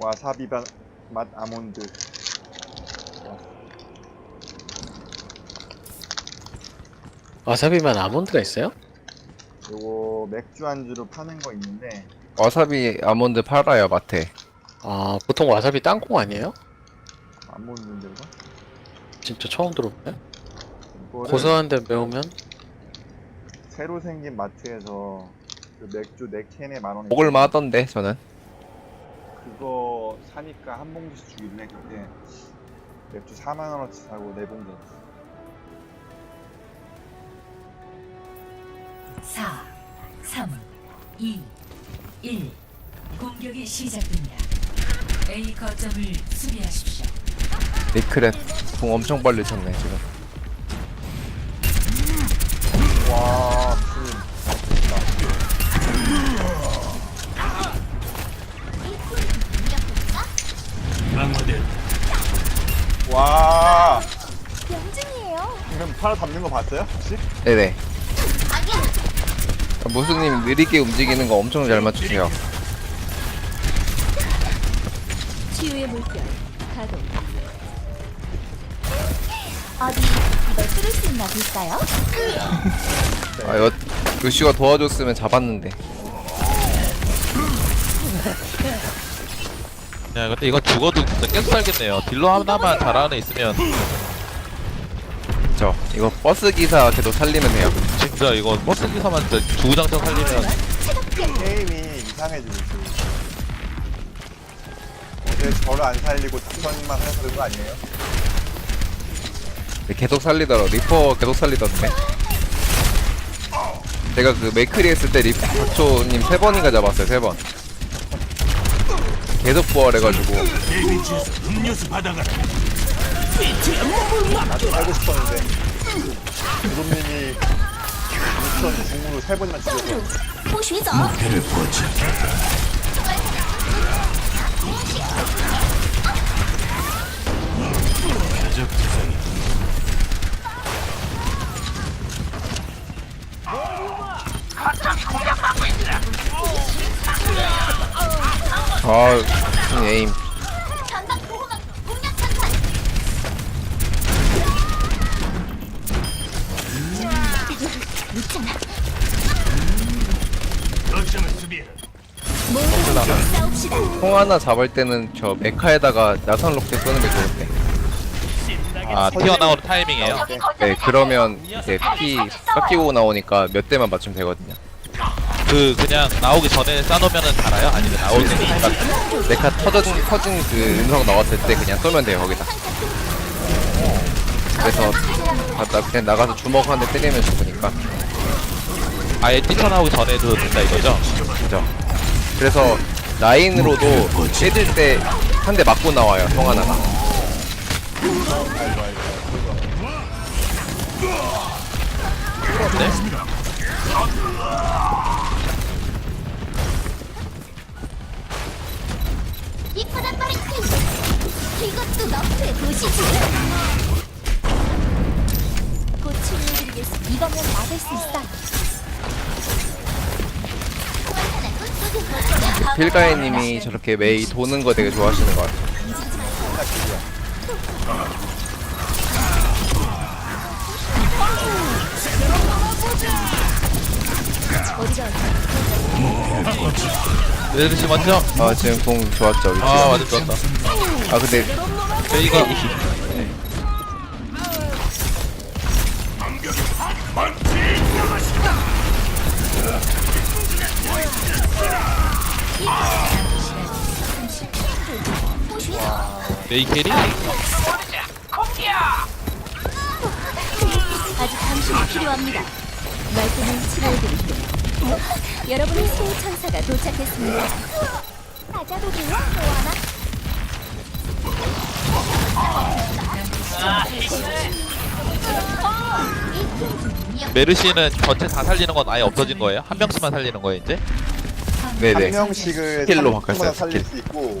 와사비 바- 맛 아몬드 와사비만 아몬드가 있어요? 요거 맥주 안주로 파는 거 있는데 와사비 아몬드 팔아요 마트에 아 보통 와사비 땅콩 아니에요? 아몬드인데 이거? 진짜 처음 들어보네 이거를 고소한데 매우면 새로 생긴 마트에서 그 맥주 4캔에 만 원에 먹을만 하던데 저는 그거 사니까 한 봉지씩 주길래 그때 맥주 4만 원어치 사고 네 봉지 샀어 4, 3, 2, 1. 공격이 시작됩니다. A 거점을 수비하십시오. 리크렛 공 엄청 빨리 쳤네 지금 와 팔아 잡는 거 봤어요? 혹시? 네네 무수님 느리게 움직이는 거 엄청 잘 맞추세요 치유의 물결 가동. 어디 이걸 뚫을 수 있나 볼까요? 아 여, 루시가 도와줬으면 잡았는데 야 근데 이거 죽어도 진짜 계속 살겠네요 딜러 하나만 잘하는 애 있으면 저 이거 버스 기사 계속 살리면 돼요. 진짜 이거 버스 기사만 진짜 주구장창 살리면 게임이 이상해지고 있어요 어제 저를 안 살리고 닥터님만 살려서 그런 거 아니에요? 네, 계속 살리더라. 리퍼 계속 살리던데. 제가 그 메이크리 했을 때 리퍼 박초님 세 번인가 잡았어요 세번. 계속 부활해가지고 나도 살고 싶었는데 구dom님이 미션 중으로 세 번이나 죽여서 不许走！ 아 무슨 에임 하나 잡을 때는 저 메카에다가 나선 로켓 쏘는 게 좋은데? 아 튀어나오는 타이밍이에요? 네 그러면 이제 피 깎이고 나오니까 몇 대만 맞추면 되거든요. 그 그냥 나오기 전에 싸놓으면은 달아요? 아니면 나올 때 그러니까 메카 터진, 터진 그 음성 나왔을 때 그냥 쏘면 돼요 거기다. 그래서 갔다 그냥 나가서 주먹 한 대 때리면 죽으니까. 아예 뛰쳐나오기 전에도 된다 이거죠? 그죠. 그래서 라인으로도 때릴 때한 대 맞고 나와요 총 하나가 이쁘다 빠른 퀴즈. 이것도 너프의 도시지. 곧 치료해드리겠습니다. 이거면 막을 수 있어. 필가이님이 저렇게 메이 도는 거 되게 좋아하시는 것 같아요. 레드씨 먼저? 아 지금 공 좋았죠 위치. 아 완전 좋았다. 아 근데 저희가 메이 캐리? 아직 당신이 필요합니다. 말끔히 치료해드릴게요. 여러분의 수호 천사가 도착했습니다. 돼요? 좋아하나? 메르시는 전체 다 살리는 건 아예 없어진 거예요? 한 명씩만 살리는 거예요 이제? 네네. 한 명씩을 스킬로 바꿨어요, 살릴 수 있고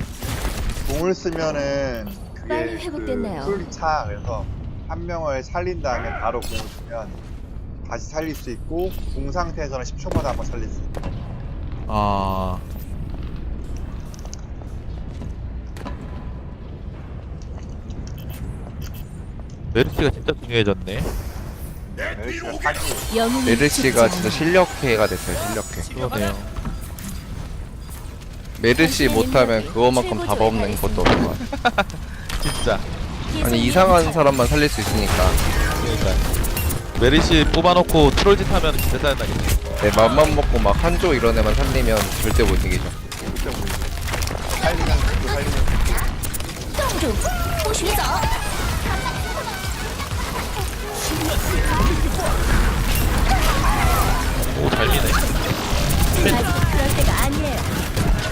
공을 쓰면은 빨리 그게 회복됐나요? 풀차 그래서 한 명을 살린 다음에 바로 공을 주면 다시 살릴 수 있고 공 상태에서는 10초마다 한번 살릴 수 있고 아. 메르시가 진짜 중요해졌네. 메르시가 사기 메르시가 진짜 실력해가 됐어요, 실력해 그러네요. 메르시 못하면 그거만큼 답 없는 것도 없는 것 같아 진짜. 아니 이상한 사람만 살릴 수 있으니까 그러니까. 메르시 뽑아놓고 트롤짓 하면 진짜 짜증나겠네. 내 맘만 먹고 막 한조 이런 애만 살리면 절대 못 이기죠 그때 보이지. 살리면 죽고 살리면 죽고. 冻住，不许走！ 오, 잘 미네. 아직 그럴 때가 아니에요.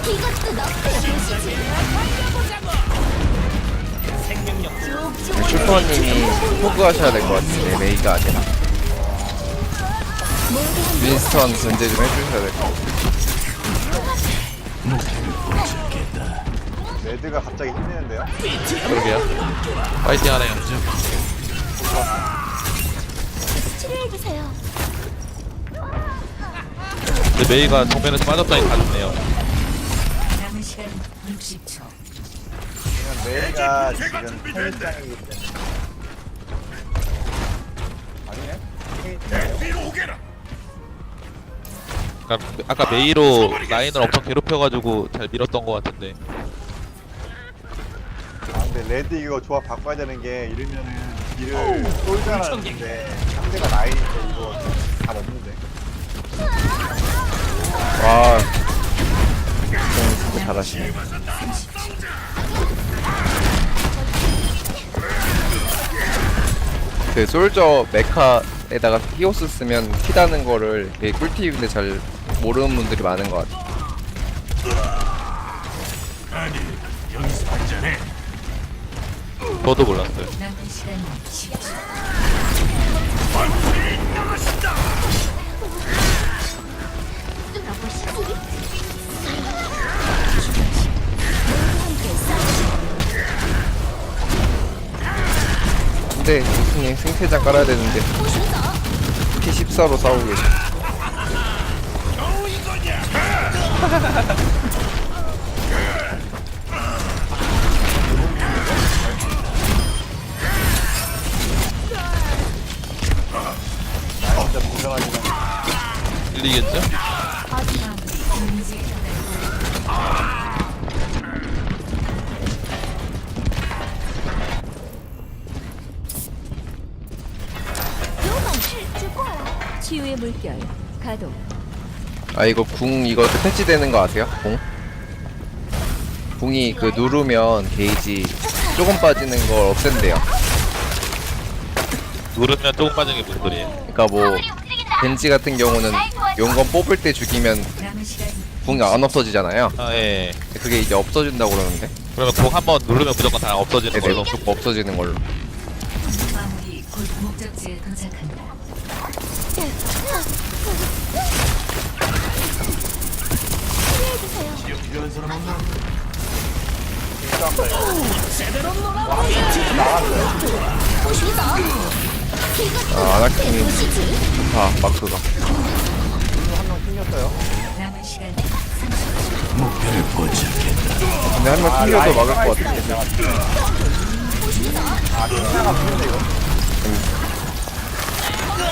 이것도 도시지. 슈퍼님이 포그 하셔야 될 것 같은데 메이가 아니라 윈스턴 견제 좀 해주셔야 될 것 같아요 레드가 갑자기 힘내는데요. 그러게요. 파이팅 하네요. 치료해 주세요. 근데 메이가 정면에서 빠졌다니 다 좋네요. 남은 시간 60초. 그냥 메이가 지금 팽이짱이기 때문에. 아니네? 아까, 아까 메이로 라인을 엄청 괴롭혀가지고 잘 밀었던 것 같은데. 아, 근데 레드 이거 조합 바꿔야 되는 게 이러면은 딜을 쏠자라는데 상대가 라인인데 이거 다 없는데. 와 좀 진짜 잘하시네 그 솔저 메카에다가 히오스 쓰면 키다는 거를 되게 꿀팁인데 잘 모르는 분들이 많은 것 같아요 저도 몰랐어요. 남은 시간 10초. 근데 무슨님 생태장 깔아야 되는데. P14로 싸우고 계셔 아 이거 궁 이거 패치되는 거 아세요? 궁? 궁이 그 누르면 게이지 조금 빠지는 걸 없앤대요 누르면 조금 빠진 게 무슨 소리예요? 그러니까 뭐 벤지 같은 경우는 용건 뽑을 때 죽이면 궁이 안 없어지잖아요 아, 예. 그게 이제 없어진다고 그러는데 그러면 공 한 번 누르면 무조건 다 없어지는 네네 걸로. 무조건 없어지는 걸로 마무리 곧 목적지에 도착한다. 아 아나킴이 좋다 마크가. 남은 시간 근데 한 명 튕겨도 막을 것 같은데.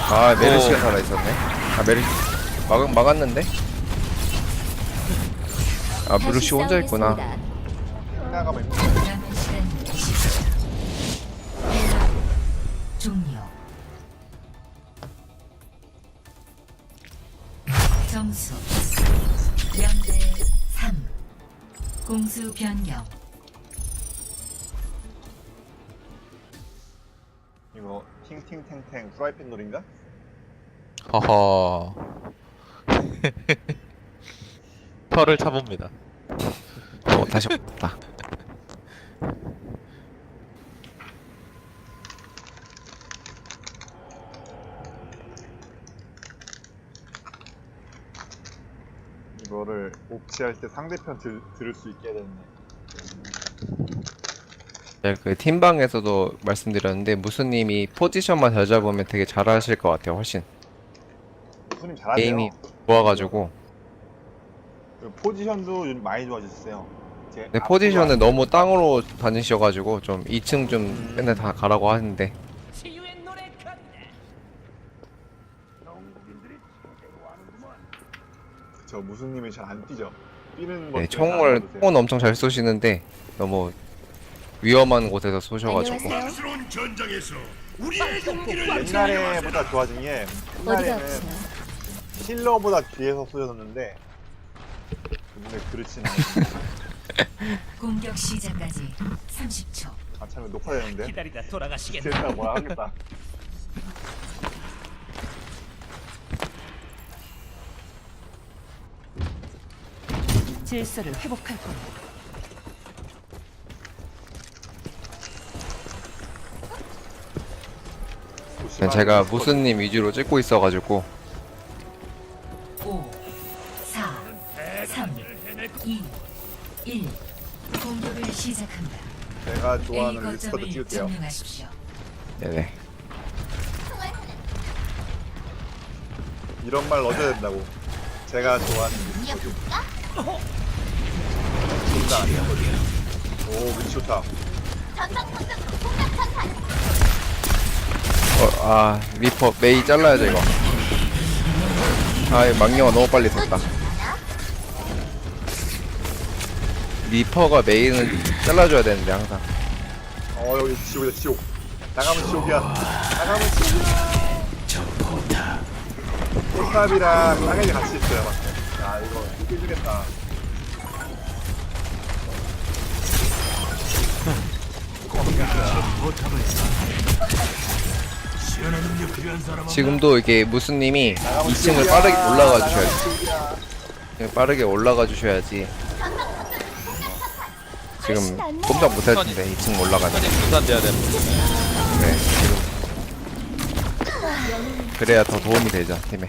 아 메르시가 살아있었네 아 메르시 막, 막았는데? 아 메르시 혼자 있구나 튕겨가 면 남은 시간 20초. 대박 종료. 점수 0대 3. 공수 변경. 이거 팅팅탱탱 프라이팬 놀인가? 허허. 털을 차봅니다. 어 다시 없다 이거를 옵치할 때 상대편 들, 들을 수 있게 되네. 네, 그 팀방에서도 말씀드렸는데 무수님이 포지션만 잘 잡으면 되게 잘하실 것 같아요 훨씬 손님 잘하네요. 게임이 좋아가지고 그 포지션도 많이 좋아졌어요. 네, 포지션은 너무 땅으로 다니셔가지고 좀 2층 좀 맨날 다 가라고 하는데. 저 무슨님이 잘 안 뛰죠. 뛰는 것 네, 총을 총은 엄청 잘 쏘시는데 너무 위험한 곳에서 쏘셔가지고. 안녕하세요. 옛날에보다 좋아진 게 옛날에는 실러보다 뒤에서 쏘졌는데 이번에 그렇진 않아요. 공격 시작까지 30초. 아, 참 높아야 되는데. 기다리다 돌아가시겠네. 진짜 뭐라 하겠다. 질서를 회복할 거야. 그냥 제가 무슨님 위주로 찍고 있어가지고 2, 1. 공격을 시작합니다. 제가 A 좋아하는 리스커드 거점을 찍을게요. 점령하십시오. 네네 이런 말 넣어줘야 된다고. 제가 좋아하는 리스커드. 좋다. 오, 위치 좋다. 어, 아 리퍼 메이 잘라야죠 이거 아 이 망령아 너무 빨리 섰다 리퍼가 메이는 잘라줘야 되는데 항상 어, 여기 지옥이다, 지옥. 나가면 지옥이야. 나가면 지옥이야. 포탑이랑 땅에 같이 있어요, 맞죠? 야, 이거 이기주겠다. 지금도 이게 무슨님이 2층을 빠르게 올라가 주셔야지 네, 빠르게 올라가 주셔야지 지금 꼼짝 못할 텐데 2층 올라가는 천이 분산돼야 되는 네 지금 그래야 더 도움이 되죠 팀에.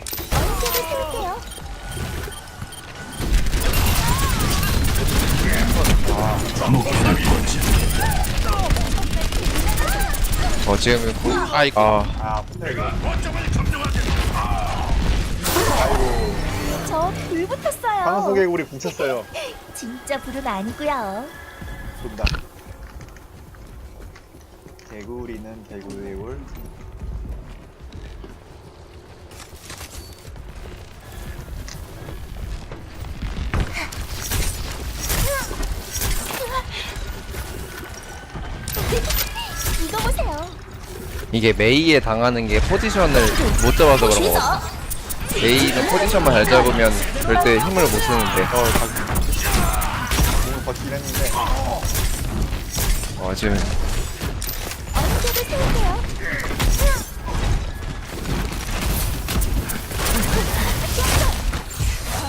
어 지금 아이고 아 아, 포탑이. 저불 붙었어요. 방송개구리 뭉쳤어요. 진짜 불은 아니고요. 좋다. 개구리는 개구리울. 이거 보세요. 이게 메이에 당하는 게 포지션을 못 잡아서 그런 거거든 메이는 포지션만 잘 잡으면 절대 힘을 못 쓰는데 어, 버티긴 했는데. 언제든 쏠게요.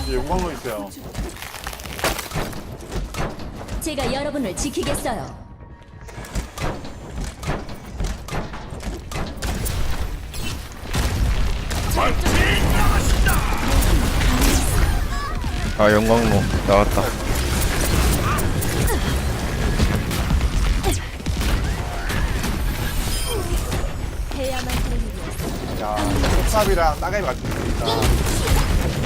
이제 용광로 있어요. 제가 여러분을 지키겠어요. 아 영광로 나왔다 포탑이랑 따개비 같이 있으니까.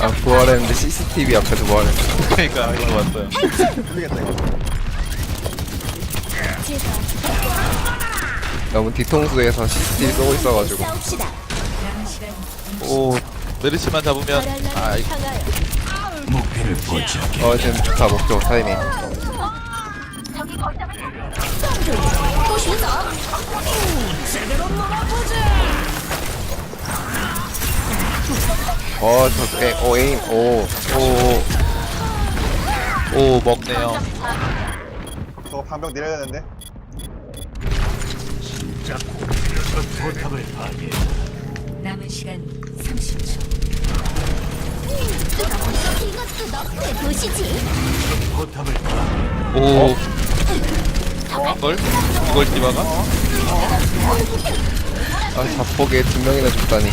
아 부활했는데 CCTV 앞에서 부활했어 그러니까 이거 왔어요 이거. 제가 너무 뒤통수에서 CCTV 쏘고 있어가지고 싸웁시다. 오 메르시만 잡으면 아 바랄라 를 이거 향하여. 어 지금 좋다 목표 타이밍 어저 에, 오 에임 오 오, 오 먹네요 저거 방벽 내려야 되는데. 남은 시간 30초. 이것도 너프의 도시지. 오 이걸? 이걸 디바가? 아 자폭에 두 명이나 죽다니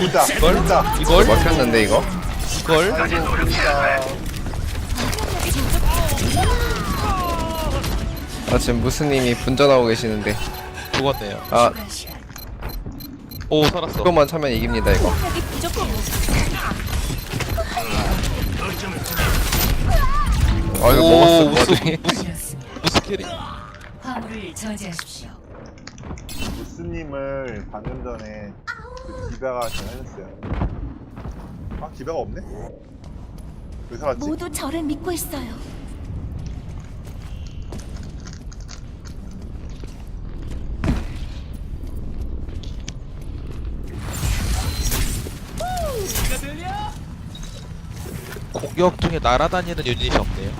진짜, 이걸? 진짜. 이걸? 막혔는데 이거 이걸? 아 지금 무스님이 분전하고 계시는데 죽었네요 아. 오 살았어 그것만 차면 이깁니다 이거 부족해요. 아 이거 오, 먹었어. 뭐지 이렇습니다. 캐리 화물을 저지하십시오. 무스님을 방금 전에 그 디바가 전해줬어요. 아 디바가 없네? 왜 살았지? 모두 저를 믿고 있어요. 공격 중에 날아다니는 유닛이 없네요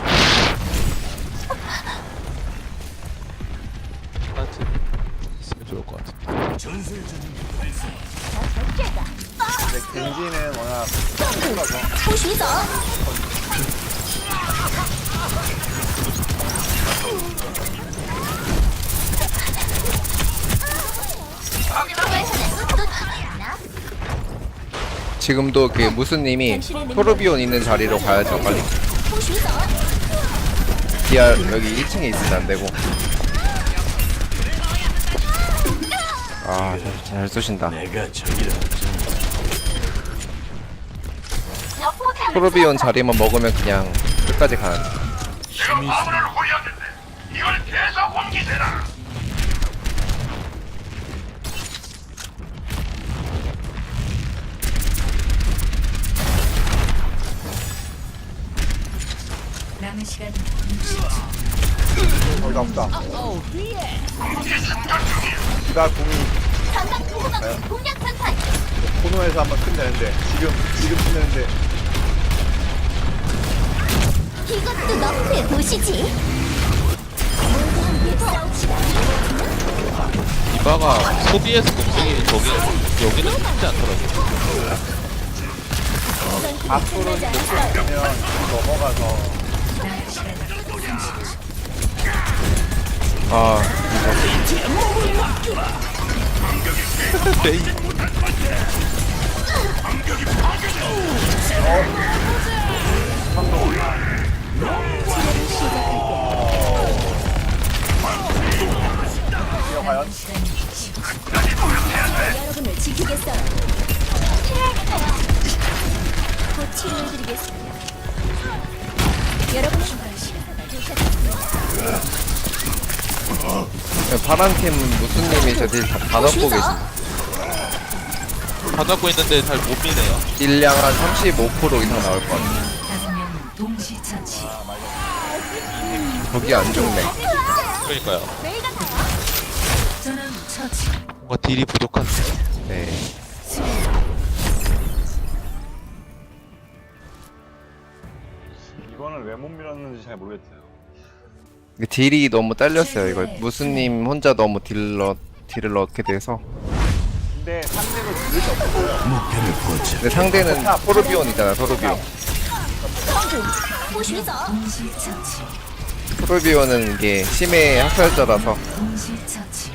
하나쯤 있으면 좋을 것 같은데 근데 겐지는 워낙 힘들어서 不许走！ 지금도 그 무슨님이 토르비온 있는 자리로 가야죠 빨리 디아 여기 1층에 있으면 안되고 아잘 잘 쏘신다 토르비온 자리만 먹으면 그냥 끝까지 가는 힘이 있어. 이걸 계속 옮기세라. 남은 시간 거의 다 없다. 전방 공략 전판! 코너에서 한번 끝내는데 지금 지금 끝내는데 이것도! 모두 함께 싸웁시다. 디바가 소비에서 공격이 저기 여기는 쉽지 않더라고요 앞으로 이렇게 되면 넘어가서 아. 메이 파란 팀 무스님이 저딜 다, 다 넣고 계신다 다 잡고 있는데 잘 못 미네요 딜량 한 35% 이상 나올 것 같아 다섯 명 동시 처치. 저기 안 좋네 그러니까요 전원 처치. 뭔가 딜이 부족한데 네 이거는 왜 못 밀었는지 잘 모르겠어요. 딜이 너무 딸렸어요. 이거 네. 무스님 혼자 너무 딜러 딜을 넣게 돼서. 근데 상대로 죽을 수 없어요. 근데 상대는 토르비온이잖아. 토르비온. 토르비온은 이게 심해 학살자라서. 동시 처치.